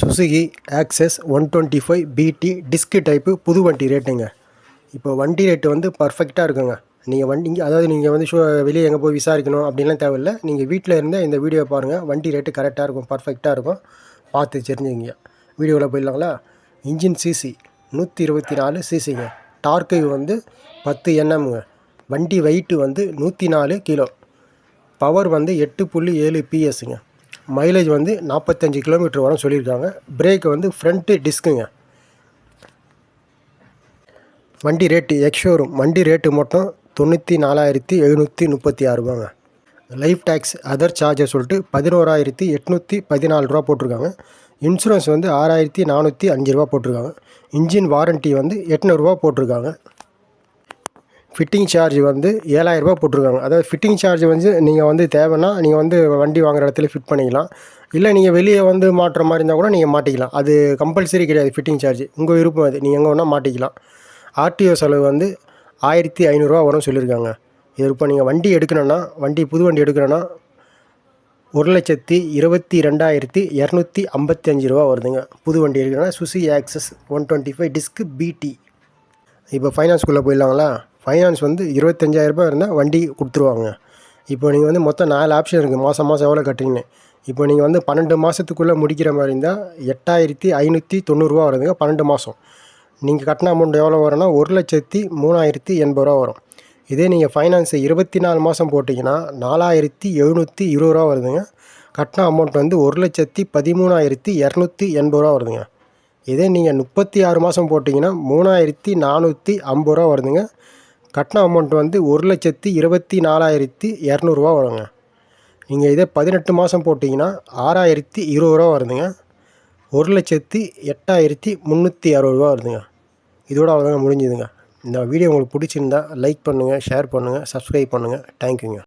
Suzuki Access one twenty five பிடி disc type புது வண்டி ரேட்டுங்க இப்போ வண்டி ரேட்டு வந்து பர்ஃபெக்டாக இருக்குங்க. நீங்கள் வண்டி அதாவது நீங்கள் வந்து ஷோ வெளியே எங்கே போய் விசாரிக்கணும் அப்படின்லாம் தேவையில்லை. நீங்கள் வீட்டில் இருந்தே இந்த வீடியோ பாருங்கள் வண்டி ரேட்டு கரெக்டாக இருக்கும் பர்ஃபெக்டாக இருக்கும். பார்த்து தெரிஞ்சுங்க வீடியோவில் போயிடலாங்களா? இன்ஜின் சிசி நூற்றி இருபத்தி நாலு சிசிங்க டார்க்கு வந்து பத்து என்எம்ங்க வண்டி வெயிட்டு வந்து நூற்றி நாலு கிலோ. பவர் வந்து எட்டு புள்ளி ஏழு பிஎஸ்ங்க மைலேஜ் வந்து நாற்பத்தஞ்சு கிலோமீட்டர் வரும் சொல்லியிருக்காங்க. பிரேக் வந்து ஃப்ரண்ட்டு டிஸ்க்குங்க வண்டி ரேட்டு எக்ஷோரூம் வண்டி ரேட்டு மட்டும் தொண்ணூற்றி நாலாயிரத்தி எழுநூற்றி முப்பத்தி ஆறு ரூபாங்க. லைஃப் டேக்ஸ் அதர் சார்ஜஸ் சொல்லிட்டு பதினோராயிரத்தி எட்நூற்றி பதினாலு ரூபா போட்டிருக்காங்க. இன்சூரன்ஸ் வந்து ஆறாயிரத்தி நானூற்றி அஞ்சு ரூபா போட்டிருக்காங்க. இன்ஜின் வாரண்ட்டி வந்து எட்நூறுரூவா போட்டிருக்காங்க. ஃபிட்டிங் சார்ஜ் வந்து ஏழாயிரரூபா போட்டிருக்காங்க. அதாவது ஃபிட்டிங் சார்ஜ் வந்து நீங்கள் வந்து தேவைன்னா நீங்கள் வந்து வண்டி வாங்குற இடத்துல ஃபிட் பண்ணிக்கலாம். இல்லை நீங்கள் வெளியே வந்து மாட்டுற மாதிரி இருந்தால் கூட நீங்கள் மாட்டிக்கலாம். அது கம்பல்சரி கிடையாது ஃபிட்டிங் சார்ஜ் உங்கள் விருப்பம் அது. நீங்கள் எங்கே வேணால் மாட்டிக்கலாம். ஆர்டிஓ செலவு வந்து ஆயிரத்தி ஐநூறுரூவா வரும் சொல்லியிருக்காங்க. இது இப்போ நீங்கள் வண்டி எடுக்கணுன்னா வண்டி புது வண்டி எடுக்கணுன்னா ஒரு லட்சத்தி இருபத்தி ரெண்டாயிரத்தி இரநூத்தி ஐம்பத்தி அஞ்சு ரூபா வருதுங்க. புது வண்டி எடுக்கணும்னா Suzuki Access one twenty five disc பிடி இப்போ ஃபைனான்ஸ்குள்ளே போயிடலாங்களா? ஃபைனான்ஸ் வந்து இருபத்தஞ்சாயிரரூபா இருந்தால் வண்டி கொடுத்துருவாங்க. இப்போ நீங்கள் வந்து மொத்தம் நாலு ஆப்ஷன் இருக்குது மாதம் மாதம் எவ்வளோ கட்டுறீங்கன்னு. இப்போ நீங்கள் வந்து பன்னெண்டு மாதத்துக்குள்ளே முடிக்கிற மாதிரி இருந்தால் எட்டாயிரத்தி ஐநூற்றி தொண்ணூறுரூவா வருதுங்க பன்னெண்டு மாதம் நீங்கள் கட்டின அமௌண்ட் எவ்வளோ வரும்னா ஒரு லட்சத்தி மூணாயிரத்தி எண்பது ரூபா வரும். இதே நீங்கள் ஃபைனான்ஸை இருபத்தி நாலு மாதம் போட்டிங்கன்னா நாலாயிரத்தி எழுநூற்றி இருபது ரூபா வருதுங்க. கட்டின அமௌண்ட் வந்து ஒரு லட்சத்தி பதிமூணாயிரத்தி இரநூத்தி எண்பது ரூபா வருதுங்க. இதே நீங்கள் முப்பத்தி ஆறு மாதம் போட்டிங்கன்னா மூணாயிரத்தி நானூற்றி ஐம்பது ரூபா வருதுங்க. கட்டின அமௌண்ட் வந்து ஒரு லட்சத்தி இருபத்தி நாலாயிரத்தி இரநூறுவா வருங்க. நீங்கள் இதே பதினெட்டு மாதம் போட்டிங்கன்னா ஆறாயிரத்தி இருபது ரூபா வருதுங்க. ஒரு லட்சத்தி எட்டாயிரத்தி முந்நூற்றி அறுபது ரூபா வருதுங்க. இதோட அவ்வளோதாங்க முடிஞ்சுதுங்க. இந்த வீடியோ உங்களுக்கு பிடிச்சிருந்தா லைக் பண்ணுங்கள் ஷேர் பண்ணுங்கள் சப்ஸ்கிரைப் பண்ணுங்கள் தேங்க்யூங்க